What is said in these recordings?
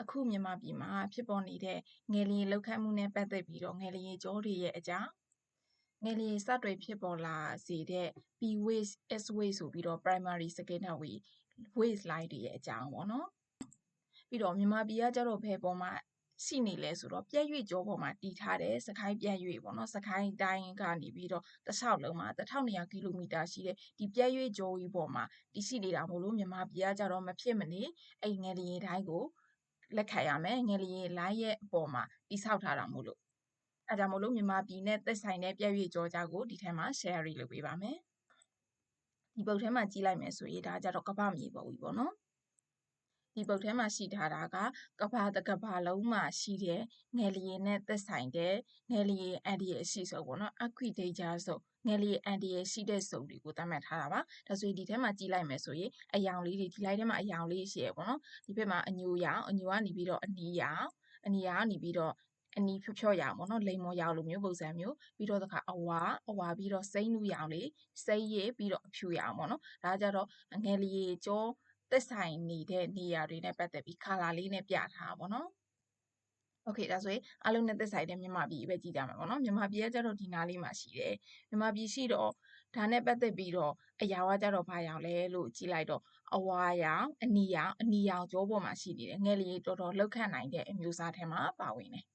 အခုမြန်မာပြည်မှာဖြစ်ပေါ်နေတဲ့ငယ်လျင်လှုပ်ခတ်မှုနဲ့ပတ်သက်ပြီးတော့ငယ်လျင်ကြောတွေရဲ့အကြောင်းငယ်လျင်စတွေဖြစ်ပေါ်လာစေတဲ့ P wave S wave ဆိုပြီးတော့ primary secondary wave line တွေရဲ့အကြောင်းပေါ့နော်ပြီးတော့မြန်မာပြည်ကကျတော့ဘယ်ပေါ်မှာရှိနေလဲဆိုတော့ပြည့်ရွေ့ကြောပေါ်မှာတည်ထားတဲ့စကိုင်းပြည့်ရွေ့ပေါ့နော်စကိုင်းတိုင်းကနေပြီးတော့တစ်လျှောက်လုံးမှာ1200ကီလိုမီတာရှိတဲ့ဒီပြည့်ရွေ့ကြောကြီးပေါ်မှာတည်ရှိနေတာမို့လို့မြန်မာပြည်ကကျတော့မဖြစ်မနေအဲ့ငယ်လျင်တိုင်းကို လက်ခံရမယ်ငယ်လျင်လိုင်းရဲ့အပေါ်မှာတိဆောက်ထားတာမို့လို့အဲကြောင့်မို့လို့မြန်မာပြည်နဲ့သက်ဆိုင်တဲ့ပြည့်ရွေ့ကြောကြားကိုဒီထဲမှာ share လုပ်ပေးပါမယ်ဒီပုတ်ထဲမှာကြည့်လိုက်မယ်ဆိုရင်ဒါကြတော့ကပ္ပမြေပုံကြီးပေါ့နော်ဒီပုတ်ထဲမှာရှိထားတာကကဘာတကဘာလုံးမှာရှိတဲ့ငယ်လျင်နဲ့သက်ဆိုင်တဲ့ငယ်လျင်အန်ဒီရဲ့အရှိဆုံးပေါ့နော် aquidator ဆို ငယ်လျင်အန်ဒီရဲ့ရှိတဲ့စုံတွေကိုသတ်မှတ်ထားတာပါဒါဆိုရင်ဒီထဲမှာကြည့်လိုက်မယ်ဆိုရင်အယောင်လေးတွေဒီလိုက်ထဲမှာအယောင်လေးရှိရပေါ့နော်ဒီဘက်မှာအညိုရောင်အညိုကနေပြီးတော့အနီရောင်အနီရောင်ကနေပြီးတော့အနီဖြော့ဖြော့ရောင်ပေါ့နော်လိမ်မော်ရောင်လိုမျိုးပုံစံမျိုးပြီးတော့တခါအဝါအဝါပြီးတော့စိမ့်နူရောင်လေးစိမ့်ရည်ပြီးတော့အဖြူရောင်ပေါ့နော်ဒါကြတော့ငယ်လျေကျောသက်ဆိုင်နေတဲ့နေရာတွေနဲ့ပတ်သက်ပြီး color လေးနဲ့ပြထားတာပေါ့နော် โอเคဒါဆိုရင်အလုံးနဲ့သက်ဆိုင်တဲ့မြန်မာပြည်ပဲကြည့်ကြမှာပေါ့နော်မြန်မာပြည်ကကျတော့ဒီနားလေးမှာရှိတယ်မြန်မာပြည်ရှိတော့ဒါနဲ့ပတ်သက်ပြီးတော့အရာဝါကြတော့ဘာရောင်လဲလို့ကြည့်လိုက်တော့အဝါရောင်အနီရောင်အနီရောင်ကြောပေါ်မှာရှိနေတယ်ငယ်လေးတော်တော်လောက်ခတ်နိုင်တဲ့အမျိုးအစားထဲမှာပါဝင်တယ်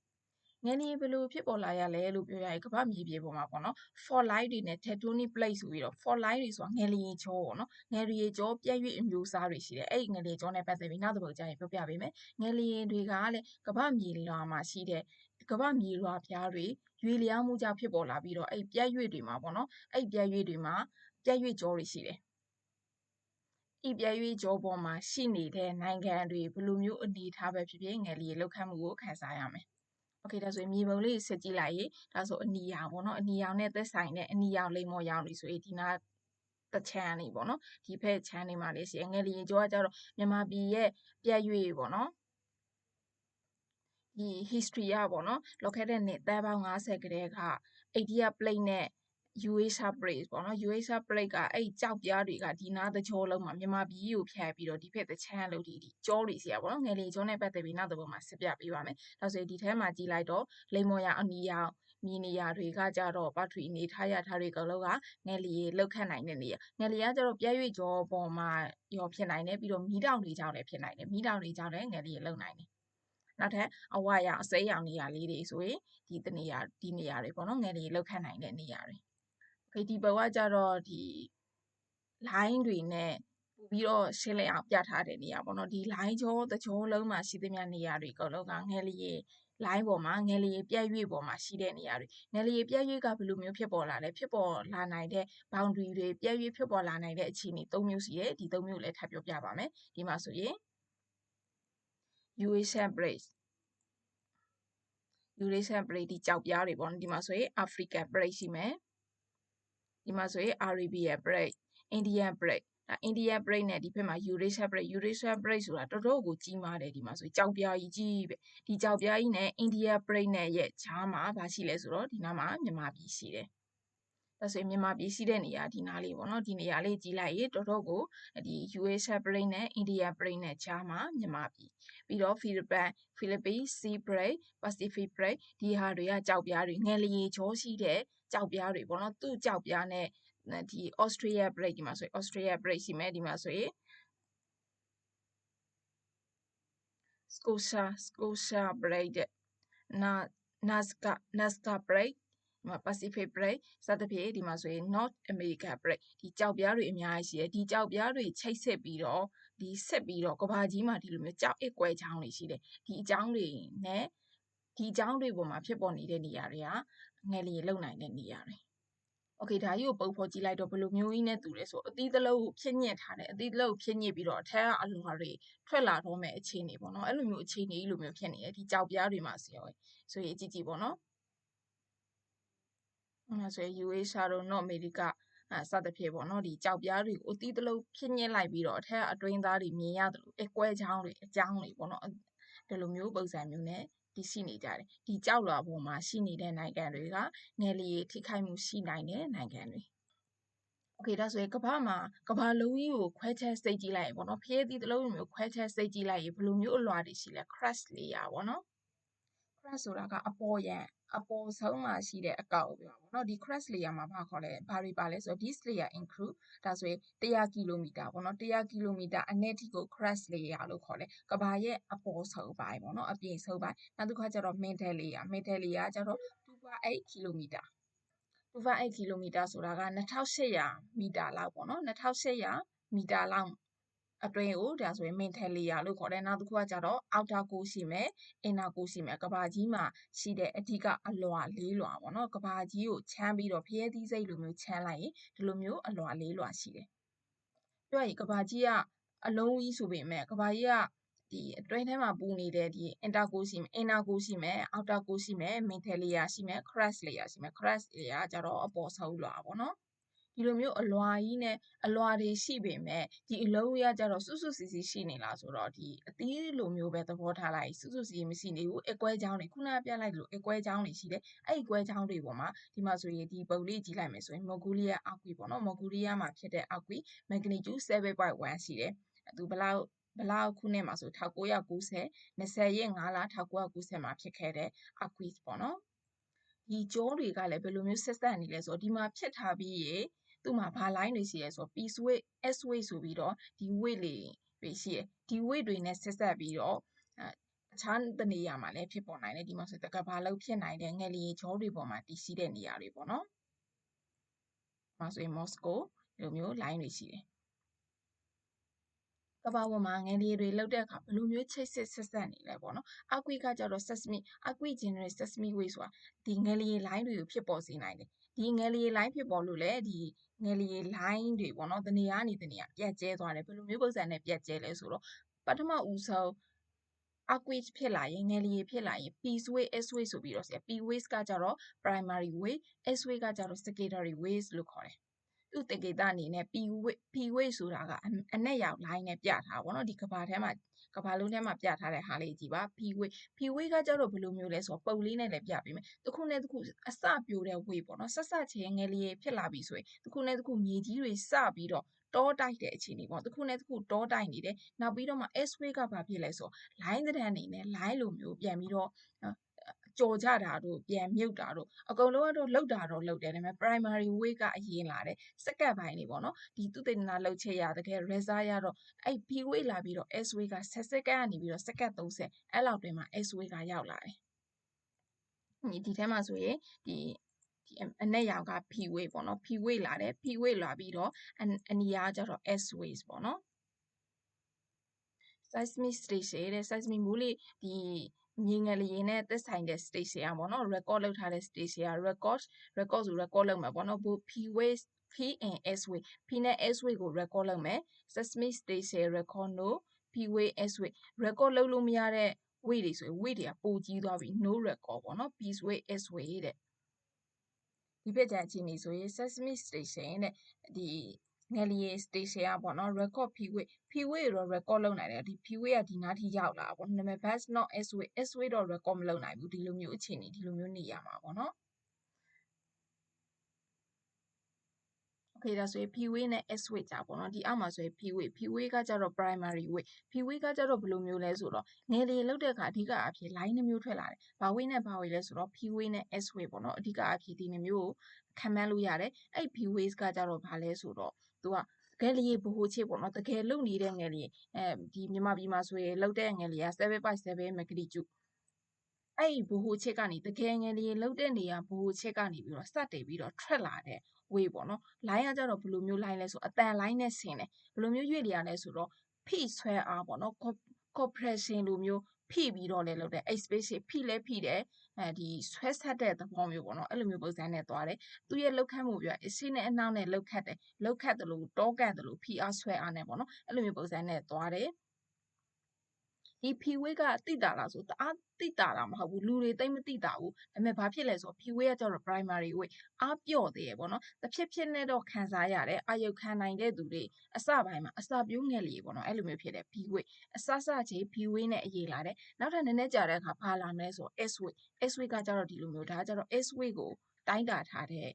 ငယ်နေဘယ်လိုဖြစ်ပေါ်လာရလဲလို့ပြောရရင်ကမ္ဘာမြေပြေပေါ်မှာပေါ့နော် for light တွေနဲ့ tectonic plate ဆိုပြီးတော့ for light တွေဆိုတာငယ်လျင်ကြောပေါ့နော်ငယ်လျင်ကြောပြည့်ရွေ့အမျိုးအစားတွေရှိတယ်အဲ့ဒီငယ်လျင်ကြောနဲ့ပတ်သက်ပြီးနောက်တစ်ပုဒ်ကျရင်ပြောပြပေးမယ်ငယ်လျင်တွေကလည်းကမ္ဘာမြေလွှာမှာရှိတဲ့ကမ္ဘာမြေလွှာပြားတွေရွေလျားမှုကြောင့်ဖြစ်ပေါ်လာပြီးတော့အဲ့ပြည့်ရွေ့တွေမှာပေါ့နော်အဲ့ပြည့်ရွေ့တွေမှာပြည့်ရွေ့ကြောတွေရှိတယ်ဤပြည့်ရွေ့ကြောပေါ်မှာရှိနေတဲ့နိုင်ငံတွေဘယ်လိုမျိုးအနေအထားပဲဖြစ်ဖြစ်ငယ်လျင်လောက်ခတ်မှုကိုခံစားရမယ် โอเคဒါဆိုရင်မြေပုံလေးဆက်ကြည့်လိုက်ရင်ဒါဆိုအနီရောင်ပေါ့နော်အနီရောင်နဲ့သက်ဆိုင်တဲ့အနီရောင်လိမ္မော်ရောင်တွေဆိုရင်ဒီနာတချမ်းနေပေါ့နော်ဒီဖက်ချမ်းနေမှာလေးရှိငယ်လျင်ကျောကကြတော့မြန်မာပြည်ရဲ့ပြက်ရွေပေါ့နော်ဒီ history ရပေါ့နော်လောက်ခဲ့တဲ့နှစ်သန်းပေါင်း90ကတည်းက India plate နဲ့ UASA plate ပေါ့နော် UASA plate ကအဲ့ကြောက်ပြားတွေကဒီနားတကြောလုံးမှာမြန်မာပြည်ကိုဖျက်ပြီးတော့ဒီဖက်တချမ်းလို့ဒီဒီကြောတွေစီရပေါ့နော်ငယ်လေးကြောနဲ့ပတ်သက်ပြီးနောက်တစ်ပုဒ်မှာဆက်ပြပေးပါမယ်ဒါဆိုရင်ဒီထဲမှာကြည့်လိုက်တော့လိမ္မော်ရအနီရောင်မြေနေရာတွေကကြတော့ဘတ်ထရီအနေထားရထားတွေကလုံးကငယ်လီရေလောက်ခတ်နိုင်တဲ့နေရာငယ်လီကကြတော့ပြည့်ရွေ့ကြောပေါ်မှာရောဖြစ်နိုင်တယ်ပြီးတော့မီးတောင်တွေကြောင့်လည်းဖြစ်နိုင်တယ်မီးတောင်တွေကြောင့်လည်းငယ်လီရေလောက်နိုင်တယ်နောက်ထပ်အဝရအစိမ်းရောင်နေရာလေးတွေဆိုရင်ဒီတနေရာဒီနေရာတွေပေါ့နော်ငယ်လီလောက်ခတ်နိုင်တဲ့နေရာတွေ ဖေဒီဘဝကြတော့ ဒီ line တွေနဲ့ပို့ပြီးတော့ရှင်းလင်းအောင်ပြထားတဲ့နေရာပေါ့နော်ဒီ line ကြောတကြောလုံးမှာရှိသမျှနေရာတွေအကုန်လုံးကငယ်လျေ line ပေါ်မှာငယ်လျေပြက်ရွေ့ပေါ်မှာရှိတဲ့နေရာတွေငယ်လျေပြက်ရွေ့ကဘယ်လိုမျိုးဖြစ်ပေါ်လာလဲဖြစ်ပေါ်လာနိုင်တဲ့ boundary တွေပြက်ရွေ့ဖြစ်ပေါ်လာနိုင်တဲ့အခြေအနေ၃မျိုးရှိတယ်ဒီ၃မျိုးလည်းထပ်ပြောပြပါမယ်ဒီမှာဆိုရင် Eurasian Plate Eurasian Plate ဒီကြောက်ပြားတွေပေါ့နော်ဒီမှာဆိုရင် African Plate ရှိမယ် ဒီမှာဆိုရင် Arabia Plate Indian Plate Indian Plate နဲ့ဒီဘက်မှာ Eurasia Plate Eurasia Plate ဆိုတာတော်တော်ကိုကြီးမားတယ်ဒီမှာဆိုကြောက်ပြားကြီးကြီးပဲဒီကြောက်ပြားကြီးနဲ့ India Plate နဲ့ရဲ့ခြားမှာဘာရှိလဲဆိုတော့ဒီနားမှာမြန်မာပြည်ရှိတယ်ဒါဆိုရင်မြန်မာပြည်ရှိတဲ့နေရာဒီနားလေးပေါ့နော်ဒီနေရာလေးကြည့်လိုက်ရင်တော်တော်ကိုဒီ USA plate နဲ့ India plate နဲ့ခြားမှာမြန်မာပြည်ပြီးတော့ Philippines Philippines Sea plate Pacific plate ဒီဟာတွေကကြောက်ပြားတွေငယ်လျေချောရှိတဲ့ ကြောက်ပြားတွေပေါ့နော်သူ့ကြောက်ပြားနဲ့ဒီ Australia plate ဒီမှာဆိုရင် Australia plate ရှိမယ်ဒီမှာဆိုရင် Scotia Scotia plate နာ Nazca Nazca plate ဒီမှာ Pacific plate စသဖြင့်ဒီမှာဆိုရင် North America plate ဒီကြောက်ပြားတွေအများကြီးရှိတယ်ဒီကြောက်ပြားတွေချိတ်ဆက်ပြီးတော့ဒီဆက်ပြီးတော့ကဘာကြီးမှာဒီလိုမျိုးကြောက်အစ်ကွဲချောင်းတွေရှိတယ်ဒီအကြောင်းတွေနဲ့ဒီအကြောင်းတွေပေါ်မှာဖြစ်ပေါ်နေတဲ့နေရာတွေက ငယ်လေးရေလုံနိုင်တဲ့နေရာတွေ။ Okay ဒါကြီးကိုပုံဖော်ကြည့်လိုက်တော့ဘယ်လိုမျိုးကြီးနဲ့တူလဲဆိုအသီးသလုံးကိုဖြည့်ညက်ထားတဲ့အသီးသလုံးကိုဖြည့်ညက်ပြီးတော့အထက်ကအလွှာတွေထွက်လာတော့မဲ့အခြေအနေပေါ့နော်အဲ့လိုမျိုးအခြေအနေကြီးလိုမျိုးဖြစ်နေတယ်ဒီကြောက်ပြားတွေမှာစီရောဆိုရင်ကြည့်ကြည့်ပေါ့နော်အဲ့ဒါဆိုရင် UA Shadow တော့အမေရိကအဲစသဖြင့်ပေါ့နော်ဒီကြောက်ပြားတွေကိုအသီးသလုံးဖြည့်ညက်လိုက်ပြီးတော့အထက်အတွင်းသားတွေမြင်ရတယ်လို့အကွဲချောင်းတွေအချောင်းတွေပေါ့နော်ဒီလိုမျိုးပုံစံမျိုးနဲ့ တည်ရှိနေကြတယ်ဒီကြောက်လွာပေါ်မှာရှိနေတဲ့နိုင်ငံတွေကငယ်လျေထိခိုက်မှုရှိနိုင်တဲ့နိုင်ငံတွေ โอเคဒါဆိုရင်ကဘာမှာကဘာလုံးကြီးကိုခွဲချက်စိတ်ကြည့်လိုက်ရင်ပေါ့နော်ဖျဲသီးတစ်လုံးမျိုးခွဲချက်စိတ်ကြည့်လိုက်ရင်ဘယ်လိုမျိုးအလွှာတွေရှိလဲ crust layer ပေါ့နော် crust ဆိုတာကအပေါ်ရန် အပေါ်ဆုံးမှာရှိတဲ့အကောက်ကိုပြောတာပေါ့နော်ဒီ crust layer မှာဘာခေါ်လဲဘာတွေပါလဲဆိုတော့ this layer include ဒါဆိုရင်100ကီလိုမီတာပေါ့နော်100ကီလိုမီတာအနက်ထိကို crust layer လို့ခေါ်တယ်ကဘာရဲ့အပေါ်ဆုံးပိုင်းပေါ့နော်အပြင်ဆုံးပိုင်းနောက်တစ်ခါကျတော့ mantle layer mantle layer ကျတော့2.8ကီလိုမီတာ2.8ကီလိုမီတာဆိုတာက2800မီတာလောက်ပေါ့နော်2800မီတာလောက် အတွင်းကိုဒါဆိုရင် mantle layer လို့ခေါ်တယ်နောက်တစ်ခုကကျတော့ outer core ရှိမယ် inner core ရှိမယ်ကဘာကြီးမှာရှိတဲ့အဓိကအလွှာ၄လွှာပေါ့နော်ကဘာကြီးကိုချမ်းပြီးတော့ဖျဲသီးစိတ်လိုမျိုးချမ်းလိုက်ရင်ဒီလိုမျိုးအလွှာ၄လွှာရှိတယ်ပြောရရင်ကဘာကြီးကအလုံးကြီးဆိုပေမဲ့ကဘာကြီးကဒီအတွင်းထဲမှာပူနေတဲ့ဒီ inter core ရှိမယ် inner core ရှိမယ် outer core ရှိမယ် mantle layer ရှိမယ် crust layer ရှိမယ် crust layer ကျတော့အပေါ်ဆုံးလွှာပေါ့နော် ဒီလိုမျိုးအလွာကြီးနဲ့အလွာတွေရှိပေမဲ့ဒီအလုံးကြီးကကြတော့စွတ်စွတ်စီစီရှိနေလားဆိုတော့ဒီအသီးလိုမျိုးပဲသဘောထားလိုက်စွတ်စွတ်စီစီမရှိနေဘူးအကွဲချောင်းတွေခုနကပြလိုက်လို့အကွဲချောင်းတွေရှိတယ်အဲ့ဒီကွဲချောင်းတွေပေါ်မှာဒီမှာဆိုရင်ဒီပုံလေးကြည့်လိုက်မယ်ဆိုရင်မော်ဂူလီယာအောက်ကွီပေါ့နော်မော်ဂူလီယာမှာဖြစ်တဲ့အောက်ကွီမက်ဂနီကျူ7.1ရှိတယ်သူဘလောက်ဘလောက်ခုနှစ်မှာဆို1990 20ရက်5လ1990မှာဖြစ်ခဲ့တဲ့ aquis ပေါ့နော်ဒီကြောတွေကလည်းဘယ်လိုမျိုးဆက်ဆက်နေလဲဆိုတော့ဒီမှာဖြစ်ထားပြီးရေ သူ့မှာဘာ line တွေရှိရဲဆိုတော့ p weight s weight ဆိုပြီးတော့ဒီ weight လေးတွေရှိရဲဒီ weight တွေနဲ့ဆက်ဆက်ပြီးတော့အခြားတနေရာမှာလည်းဖြစ်ပေါ်နိုင်တယ်ဒီမှာဆိုတကဘာလို့ဖြစ်နိုင်တယ်ငယ်လီကြောတွေပေါ်မှာတည်ရှိတဲ့နေရာတွေပေါ့နော်။မှာဆိုရင် Moscow ဒီလိုမျိုး line တွေရှိတယ် ကဘာပေါ်မှာငယ်လေးတွေလောက်တဲ့အခါဘယ်လိုမျိုးချိတ်ဆက်ဆက်ဆက်နေလဲပေါ့နော်။အကွီကကြတော့ sesame အကွီ generate sesame way ဆိုတာဒီငယ်လေး line တွေကိုဖြစ်ပေါ်စေနိုင်တယ်။ဒီငယ်လေး line ဖြစ်ပေါ်လို့လေဒီငယ်လေး line တွေပေါ့နော်။တနေရာနေတနေရာပြတ်ကျဲသွားတယ်။ဘယ်လိုမျိုးပုံစံနဲ့ပြတ်ကျဲလဲဆိုတော့ပထမဦးဆုံး aqueous ဖြစ်လာရင်ငယ်လျင်ဖြစ်လာရင် p way s way ဆိုပြီးတော့ဆရာ p ways ကကြတော့ primary way s way ကကြတော့ secondary ways လို့ခေါ်တယ် သူ့တကေတအနေနဲ့ p weight p weight ဆိုတာကအနက်ရောက် line နဲ့ပြထားပါတော့ဒီကဘာထဲမှာကဘာလုံးထဲမှာပြထားတဲ့ဟာလေးကြည့်ပါ p weight p weight ကကြတော့ဘယ်လိုမျိုးလဲဆိုတော့ပုံလေးနဲ့လည်းပြပေးမယ်တစ်ခုနဲ့တစ်ခုအစပြိုတဲ့ weight ပေါ့နော်ဆက်ဆက်ချင်းငယ်လေးဖြစ်လာပြီဆိုရင်တစ်ခုနဲ့တစ်ခုမြေကြီးတွေစပြီးတော့တောတိုက်တဲ့အခြေအနေပေါ့တစ်ခုနဲ့တစ်ခုတောတိုက်နေတယ်နောက်ပြီးတော့မှ S way ကဘာဖြစ်လဲဆို line တဲ့အနေနဲ့ line လိုမျိုးပြန်ပြီးတော့ ကြော်ကြတာတို့ပြန်မြုပ်တာတို့အကုန်လုံးကတော့လှုပ်တာတော့လှုပ်တယ်ဒါပေမဲ့ primary way ကအရင်လာတယ်စက္ကန့်ပိုင်းနေပေါ့နော်ဒီသူတေသနာလှုပ်ချက်ရတကယ် result ရတော့အဲ့ p way လာပြီးတော့ s way ကဆက်စက္ကန့်ကနေပြီးတော့စက္ကန့်30အဲ့လောက်တွင်မှာ s way ကရောက်လာတယ်ဒီထဲမှာဆိုရင်ဒီဒီအနက်ရောင်က p way ပေါ့နော် p way လာတယ် p way လာပြီးတော့အနီးကကျတော့ s ways ပေါ့နော် seismic station တဲ့ seismic မိုးလေဒီ ညီငယ်လေးနဲ့သက်ဆိုင်တဲ့ station ပေါ့နော် record လုပ်ထားတဲ့ station က record record ဆို record လုပ်မှာပေါ့နော် both p waves p and s wave p နဲ့ s wave ကို record လုပ်မယ် seismic station record no p wave s wave record လုပ်လို့မရတဲ့ wave တွေဆိုရင် wave တွေကပိုကြီးသွားပြီ no record ပေါ့နော် p wave s wave တဲ့ဒီပြကြအခြေအနေဆိုရင် seismic station တဲ့ဒီ ငယ်လျေ station อ่ะပေါ့နော် record p-way p-way တော့ record လုပ်နိုင်တယ်ဒီ p-way ကဒီနားထိရောက်လာပေါ့နာမည် bus not s-way s-way တော့ record မလုပ်နိုင်ဘူးဒီလိုမျိုးအခြေအနေဒီလိုမျိုးနေရမှာပေါ့နော် okay ဒါဆိုရင် p-way နဲ့ s-way ကြာပေါ့နော်ဒီအောက်မှာဆိုရင် p-way p-way ကကြတော့ primary way p-way ကကြတော့ဘယ်လိုမျိုးလဲဆိုတော့ငယ်လေးလောက်တဲ့အခါအဓိကအဖြစ် line နှမျိုးထွက်လာတယ်ဘာ way နဲ့ဘာ way လဲဆိုတော့ p-way နဲ့ s-way ပေါ့နော်အဓိကအဖြစ်ဒီနှမျိုးကိုခံမှန်းလို့ရတယ်အဲ့ p-ways ကကြတော့ဘာလဲဆိုတော့ သူကငယ်လျေဗဟိုချစ်ပေါ့နော်တကယ်လုံနေတဲ့ငယ်လျေအဲဒီမြန်မာပြည်မှာဆိုရင်လုံတဲ့ငယ်လျေက7.7မဂနီကျူအဲ့ဒီဘိုဟိုချစ်ကနေတကယ်ငယ်လေးလှုပ်တဲ့နေရာဘိုဟိုချစ်ကနေပြီးတော့စတင်ပြီးတော့ထွက်လာတဲ့ way ပေါ့နော် line ကကြတော့ဘယ်လိုမျိုး line လဲဆိုအတန် line နဲ့ဆင်တယ်ဘယ်လိုမျိုးရွေ့လျာလဲဆိုတော့ဖိဆွဲအားပေါ့နော် compression လိုမျိုးဖိပြီးတော့လည်းလုပ်တယ်အဲ့ space ဖိလဲဖိတယ် အဲဒီဆွဲဆက်တဲ့သဘောမျိုးပေါ့နော်အဲ့လိုမျိုးပုံစံနဲ့သွားတယ်သူရဲ့လောက်ခတ်မှုပြအရှိနဲ့အနောက်နဲ့လောက်ခတ်တယ်လောက်ခတ်တယ်လို့တောကန်တယ်လို့ဖိအားဆွဲအားနဲ့ပေါ့နော်အဲ့လိုမျိုးပုံစံနဲ့သွားတယ် ဒီ P-weight ကတိတာလားဆိုတအားတိတာတာမဟုတ်ဘူးလူတွေတိတ်မတိတာဘူးဒါပေမဲ့ဘာဖြစ်လဲဆိုတော့ P-weight ကကျတော့ primary weight အားပြော့သေးရပေါ့နော်တစ်ဖြစ်ဖြစ်နဲ့တော့ခံစားရတယ်အာယုခံနိုင်တဲ့သူတွေအစပိုင်းမှာအစပြုံးငယ်လေးပေါ့နော်အဲ့လိုမျိုးဖြစ်တယ် P-weight အစစချင်း P-weight နဲ့အရေးလာတယ်နောက်ထပ်နည်းနည်းကြာတဲ့အခါဘာလာမလဲဆိုတော့ S-weight S-weight ကကျတော့ဒီလိုမျိုးဒါကကျတော့ S-weight ကိုတိုင်းတာထားတဲ့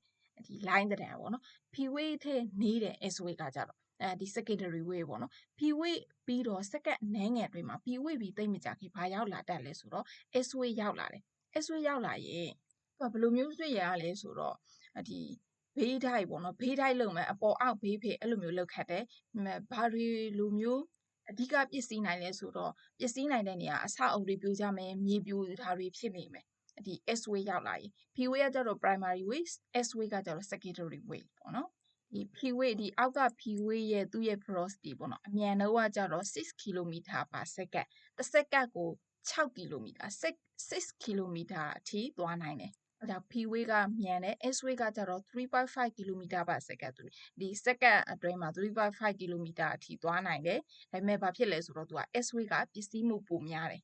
ဒီ line တံတန်ပေါ့နော် p wave ထဲနေတဲ့ s wave ကကြတော့ အဲဒီ secondary wave ပေါ့နော် p wave ပြီးတော့စက္ကန့်အနည်းငယ်အတွင်းမှာ p wave ပြီးသိမ့်မကြခင်ဘာရောက်လာတတ်လဲဆိုတော့ s wave ရောက်လာတယ် s wave ရောက်လာရင်သူကဘယ်လိုမျိုးတွေ့ရလဲဆိုတော့ဒီဘေးထိုက်ပေါ့နော်ဘေးထိုက်လုံးမဲ့အပေါ်အောက်ဘေးဖေအဲ့လိုမျိုးလောက်ခတ်တယ်ဘာတွေလိုမျိုးအဓိကပစ္စည်းနိုင်လဲဆိုတော့ပစ္စည်းနိုင်တဲ့နေရာအဆောက်အုံတွေပြိုကြမယ်မြေပြိုတာတွေဖြစ်နေမယ်ဒီ S way ရောက်လာရင် P way ကကျတော့ primary wave S way ကကျတော့ secondary wave ပေါ့နော် ဒီ P way ဒီအောက်က P way ရဲ့သူ့ရဲ့ velocity ပေါ့နော်အမြန်နှုန်းကကျတော့6 km per second တစ်စက္ကန့်ကို6 km 6 km အထိသွားနိုင်တယ်အဲဒါ P way ကမြန်တယ် S way ကကျတော့3.5 km per second ဒီစက္ကန့်အတွင်းမှာ3.5 km အထိသွားနိုင်တယ်ဒါပေမဲ့ဘာဖြစ်လဲဆိုတော့သူက S way ကပစ္စည်းမှုပိုများတယ်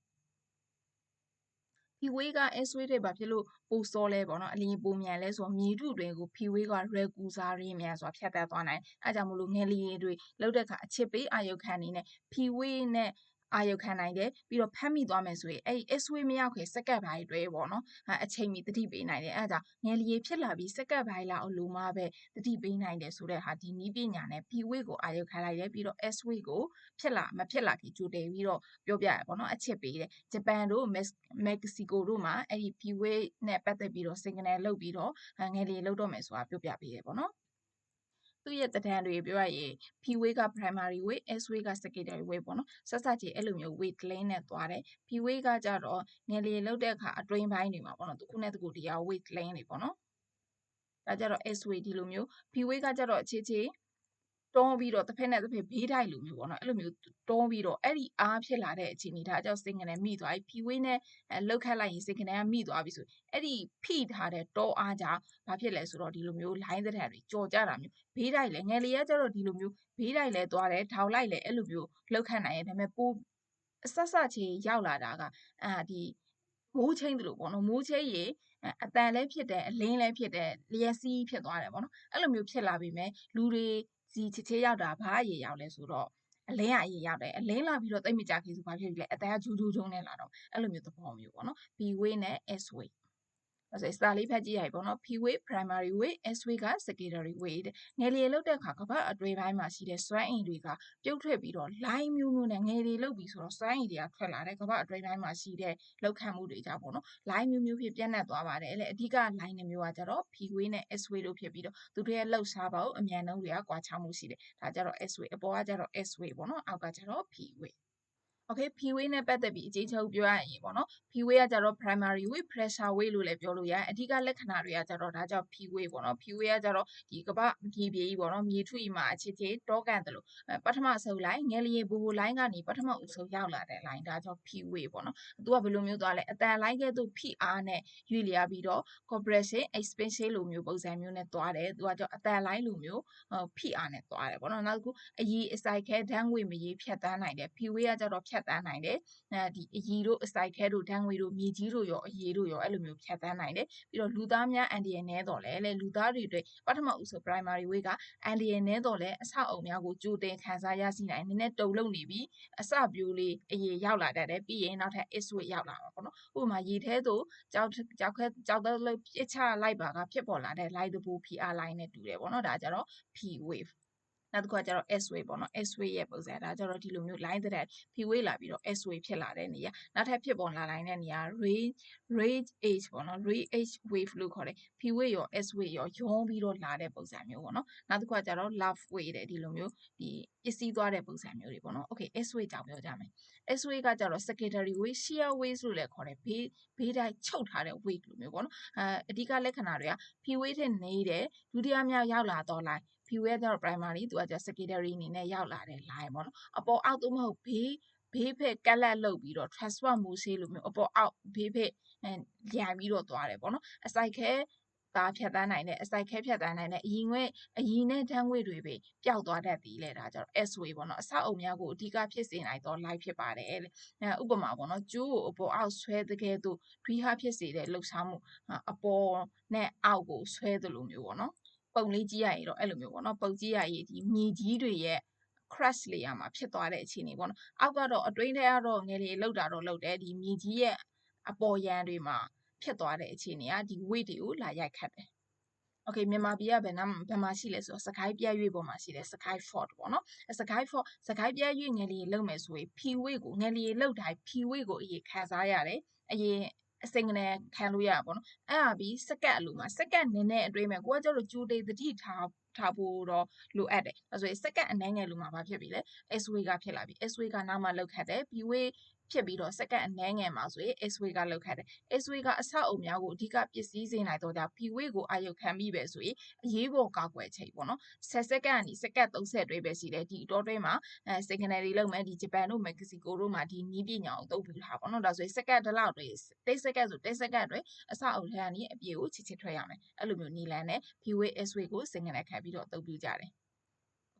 P-way က S-way တွေဘာဖြစ်လို့ပိုစောလဲပေါ့နော်အလင်းပိုမြန်လဲဆိုတော့မြေထုတွင်ကို P-way ကရဲကူစားရင်းမြန်စွာဖြတ်တတ်သွားနိုင်အဲကြောင့်မလို့ငယ်လီတွေလောက်တဲ့အခါအချစ်ပေးအာယုခံနေနဲ့ P-way နဲ့ အာရုံခံနိုင်တယ်ပြီးတော့ဖမ်းမိသွားမယ်ဆိုရင်အဲ့ဒီ S-way မရောက်ခင်စက္ကန့်ပိုင်းတွေပေါ့နော်အချိန်မီတတိပေးနိုင်တယ်အဲ့ဒါကြောင့်ငယ်လီဖြစ်လာပြီးစက္ကန့်ပိုင်းလောက်အလိုမှပဲတတိပေးနိုင်တယ်ဆိုတဲ့ဟာဒီနီးပညာနဲ့ P-way ကိုအာရုံခံလိုက်တယ်ပြီးတော့ S-way ကိုဖြစ်လာမဖြစ်လာခင်ကြိုတင်ပြီးတော့ပြောပြရပေါ့နော်အချစ်ပေးတယ်ဂျပန်တို့မက္ကဆီကိုတို့မှာအဲ့ဒီ P-way နဲ့ပတ်သက်ပြီးတော့ signal လုပ်ပြီးတော့ငယ်လီလုပ်တော့မယ်ဆိုတာပြောပြပေးတယ်ပေါ့နော် သူ့ရဲ့တံတန်တွေပြောရရင် P wave က primary wave S wave က secondary wave ပေါ့နော်ဆက်ဆက်ကြီးအဲ့လိုမျိုး wave length နဲ့သွားတယ် P wave ကကြတော့ငယ်လီလောက်တဲ့အခါအတွင်းပိုင်းတွေမှာပေါ့နော်တစ်ခုနဲ့တစ်ခုတရား wave length တွေပေါ့နော်ဒါကြတော့ S wave ဒီလိုမျိုး P wave ကကြတော့အခြေချေ တွန်းပြီးတော့တစ်ဖက်နဲ့တစ်ဖက်ဘေးထိုက်လိုမျိုးပေါ့နော်အဲ့လိုမျိုးတွန်းပြီးတော့အဲ့ဒီအားဖြစ်လာတဲ့အခြေအနေဒါကြောင့်စိတ်ကနေမိသွားပြီဖြီဝေးနဲ့လှုပ်ခတ်လိုက်ရင်စိတ်ကနေကမိသွားပြီဆိုအဲ့ဒီဖိထားတဲ့တောအားကြောင့်ဘာဖြစ်လဲဆိုတော့ဒီလိုမျိုး line တဲ့တွေကြော်ကြတာမျိုးဘေးထိုက်လဲငယ်လေးကကျတော့ဒီလိုမျိုးဘေးထိုက်လဲသွားတယ်ထောင်လိုက်လဲအဲ့လိုမျိုးလှုပ်ခတ်နိုင်ရင်ဒါပေမဲ့ပိုအဆက်ဆက်ချေရောက်လာတာကအာဒီမိုးချင်းတို့ပေါ့နော်မိုးချင်းရေအတန်လည်းဖြစ်တယ်အလင်းလည်းဖြစ်တယ်လျက်စီးဖြစ်သွားတယ်ပေါ့နော်အဲ့လိုမျိုးဖြစ်လာပြီမဲ့လူတွေ စီချစ်ချေရောက်တာဘာအရေးရောက်လဲဆိုတော့အလင်းကအရေးရောက်တယ်အလင်းလာပြီးတော့တိတ်မကြခင်ဆိုဘာဖြစ်လဲအတန်ကဂျူးဂျူးဂျုံနဲ့လာတော့အဲ့လိုမျိုးသဘောမျိုးပေါ့နော် B way နဲ့ S way အဲ့ဆိုစာလေးဖတ်ကြည့်ရပြီပေါ့နော် P way primary way S way က secondary way တဲ့ငယ်လေးလောက်တဲ့အခါကပတ်အတွဲပိုင်းမှာရှိတဲ့စွမ်းအင်တွေကပြုတ်ထွက်ပြီးတော့ line မျိုးမျိုးနဲ့ငယ်လေးလောက်ပြီးဆိုတော့စွမ်းအင်တွေကထွက်လာတဲ့ကပတ်အတွဲပိုင်းမှာရှိတဲ့လောက်ခံမှုတွေကြောင့်ပေါ့နော် line မျိုးမျိုးဖြစ်ပြန့်နှံ့သွားပါတယ်အဲ့လေအဓိက line တွေမျိုးကကြတော့ P way နဲ့ S way လို့ဖြစ်ပြီးတော့သူတို့ရဲ့လှုပ်ရှားပေါင်းအမြန်နှုန်းတွေကကွာခြားမှုရှိတယ်ဒါကြတော့ S way အပေါ်ကကြတော့ S way ပေါ့နော်အောက်ကကြတော့ P way okay P-way နဲ့ပတ်သက်ပြီးအကျဉ်းချုပ်ပြောရရင်ပေါ့နော် P-way ကကြတော့ primary way pressure way လို့လည်းပြောလို့ရတယ်အဓိကလက္ခဏာတွေကကြတော့ဒါကြောင့် P-way ပေါ့နော် P-way ကကြတော့ဒီကပမြေပြေကြီးပေါ့နော်မြေထုကြီးမှာအခြေချေတောကန်တယ်လို့ပထမဆုံးလိုင်းငယ်လျင်ဘူဘူလိုင်းကနေပထမအဆုံးရောက်လာတဲ့လိုင်းဒါကြောင့် P-way ပေါ့နော်သူကဘယ်လိုမျိုးသွားလဲအတန်လိုင်းကဲ့သို့ဖိအားနဲ့ရွေ့လျားပြီးတော့ compression expansion လိုမျိုးပုံစံမျိုးနဲ့သွားတယ်သူကကြောင့်အတန်လိုင်းလိုမျိုးဖိအားနဲ့သွားတယ်ပေါ့နော်နောက်တစ်ခုအยีအစိုက်ခဲဓာတ်ငွေမရေဖြတ်တန်းနိုင်တယ် P-way ကကြတော့ဖြတ်တ်တန်းနိုင်တယ်အဲဒီအရီတို့အစိုက်ခဲတို့ဓာတ်ငွေတို့မြေကြီးတို့ရောအရီတို့ရောအဲ့လိုမျိုးဖြတ်တန်းနိုင်တယ်ပြီးတော့လူသားများအန်ဒီယန်နဲတော့လဲလေလူသားတွေအတွက်ပထမဦးဆို primary way ကအန်ဒီယန်နဲတော့လဲအဆောက်အုံများကိုကြိုတင်ခံစားရရှိနိုင်နည်းနည်းတုံလုံနေပြီးအစပြိုးလေးအရေရောက်လာတတ်တယ်ပြီးရင်နောက်ထပ် is way ရောက်လာမှာပေါ့နော်ဥပမာရေထဲသို့ကြောက်ကြောက်ခဲကြောက်တော့ပြစ်ချလိုက်ပါကဖြစ်ပေါ်လာတဲ့ light တပူ PR line နဲ့တူတယ်ပေါ့နော်ဒါကြတော့ P wave နောက်တစ်ခုကကျတော့ S way ပေါ့နော် S way ရဲ့ပုံစံဒါကျတော့ဒီလိုမျိုး line တဲ့ P way လာပြီးတော့ S way ဖြစ်လာတဲ့နေရာနောက်ထပ်ဖြစ်ပေါ်လာနိုင်တဲ့နေရာ range range age ပေါ့နော် range age wave လို့ခေါ်တယ် P way ရော S way ရောယုံပြီးတော့လာတဲ့ပုံစံမျိုးပေါ့နော်နောက်တစ်ခုကကျတော့ love way တဲ့ဒီလိုမျိုးဒီပစ္စည်းသွားတဲ့ပုံစံမျိုးတွေပေါ့နော် okay S way ကြောင့်ပြောကြမယ် S way ကကျတော့ secondary way shear waves လို့လည်းခေါ်တယ်ဘေးဘေးတိုင်းချုပ်ထားတဲ့ weight လိုမျိုးပေါ့နော်အဲအဓိကလက္ခဏာတွေက P way ထက်နေတဲ့ဒုတိယမြောက်ရောက်လာတော့ line P way ကျတော့ primary သူကကျ secondary အနေနဲ့ရောက်လာတဲ့ line ပေါ့နော်အပေါ်အောက်သို့မဟုတ်ဘေးဘေးဖက်ကက်လက်လုပ်ပြီးတော့ transfer motion လိုမျိုးအပေါ်အောက်ဘေးဖက်အဲလျံပြီးတော့သွားတယ်ပေါ့နော်အစိုက်ခဲသားဖြတ်တန်းနိုင်တဲ့အစိုက်ခဲဖြတ်တန်းနိုင်တဲ့အရင်ငွေအရင်နဲ့ဓာတ်ငွေတွေပဲပျောက်သွားတတ်သည်လေဒါကြတော့ S way ပေါ့နော်အဆောက်အုံများကိုအဓိကဖြစ်စေနိုင်သော light ဖြစ်ပါတယ်အဲဥပမာပေါ့နော်ကျိုးကိုအပေါ်အောက်ဆွဲတဲ့ကဲ့သို့ဒွိဟာဖြစ်စေတဲ့လှုပ်ရှားမှုအပေါ်နဲ့အောက်ကိုဆွဲသလိုမျိုးပေါ့နော် ပုံလေးကြည့်ရရင်တော့အဲ့လိုမျိုးပေါ့နော်ပုံကြည့်ရရင်ဒီမြေကြီးတွေရဲ့ crash layer မှာဖြစ်သွားတဲ့အခြေအနေပေါ့နော်အောက်ကတော့အတွင်းထဲကတော့ငယ်လေးလောက်တာတော့လောက်တယ်ဒီမြေကြီးရဲ့အပေါ်ရန်တွေမှာဖြစ်သွားတဲ့အခြေအနေကဒီ weight တွေကိုလာရိုက်ခတ်တယ် okay မြန်မာပြည်ကဘယ်နားဘယ်မှာရှိလဲဆိုတော့စကိုင်းပြည့်ရွေ့ပေါ်မှာရှိတယ်စကိုင်း fort ပေါ့နော်စကိုင်း fort စကိုင်းပြည့်ရွေ့ငယ်လေးလုံမယ်ဆိုရင်ဖြီဝေးကိုငယ်လေးလုံတိုင်းဖြီဝေးကိုအရင်ခံစားရတယ်အရင် အစိမ်ကနေခံလို့ရပါဘောနော်အဲ့ဒါပြီးစကတ်အလိုမှာစကတ်နည်းနည်းအတွင်းမှာကိုကကျတော့ကြိုတေတတိထားထားဖို့တော့လိုအပ်တယ်။ဒါဆိုရင်စက္ကန့်အနည်းငယ်လိုမှာဘာဖြစ်ပြီလဲ S way ကဖြစ်လာပြီ။ S way ကနောက်မှလောက်ခတ်တယ်။ B way ဖြစ်ပြီးတော့စက္ကန့်အနည်းငယ်မှာဆိုရင် S way ကလောက်ခတ်တယ်။ S way ကအဆောက်အုံများကိုအဓိကပစ္စည်းစေနိုင်တော့ကြောင့် B way ကိုအာရုံခံမိပဲဆိုရင်အရေးပေါ်ကာကွယ်ချိန်ပေါ့နော်။10စက္ကန့်ကနေစက္ကန့်30တွဲပဲရှိတယ်ဒီအတောတွဲမှာအဲ signal တွေလုံးမယ်ဒီဂျပန်တို့မက္ကဆီကိုတို့မှာဒီနီးပညာကိုအသုံးပြုထားပေါ့နော်။ဒါဆိုရင်စက္ကန့်တစ်လောက်တွဲ10စက္ကန့်ဆို10စက္ကန့်တွဲအဆောက်အုံထဲကနေအပြေကိုချစ်ချစ်ထွက်ရမယ်။အဲ့လိုမျိုးနီလန်နဲ့ B way S way ကို signal ခံပြီးတော့အသုံးပြုကြတယ်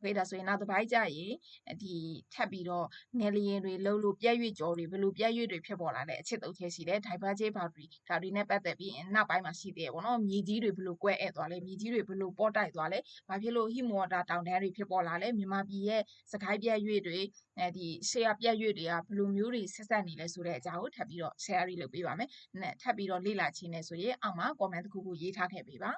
โอเคဒါဆိုရင်နောက်တစ်ပိုင်းကြရင်ဒီထပ်ပြီးတော့ငယ်လျင်တွေလှုပ်လို့ပြက်ရွေ့ကြောတွေဘယ်လိုပြက်ရွေ့တွေဖြစ်ပေါ်လာလဲအချစ်သုံးချက်ရှိတယ် divergent boundary ဒါတွေနဲ့ပတ်သက်ပြီးနောက်ပိုင်းမှာရှိသေးတယ်ပေါ့နော်မြေကြီးတွေဘယ်လိုကွဲအဲ့သွားလဲမြေကြီးတွေဘယ်လိုပေါ့တိုက်သွားလဲဘာဖြစ်လို့ဟီမိုဝါတာတောင်တန်းတွေဖြစ်ပေါ်လာလဲမြန်မာပြည်ရဲ့စကိုင်းပြက်ရွေ့တွေအဲဒီရှေ့ရပြက်ရွေ့တွေကဘယ်လိုမျိုးတွေဆက်ဆက်နေလဲဆိုတဲ့အကြောင်းကိုထပ်ပြီးတော့ share လုပ်ပေးပါမယ်ထပ်ပြီးတော့လေ့လာခြင်းနဲ့ဆိုရင်အောက်မှာ comment တစ်ခုခုရေးထားခဲ့ပေးပါ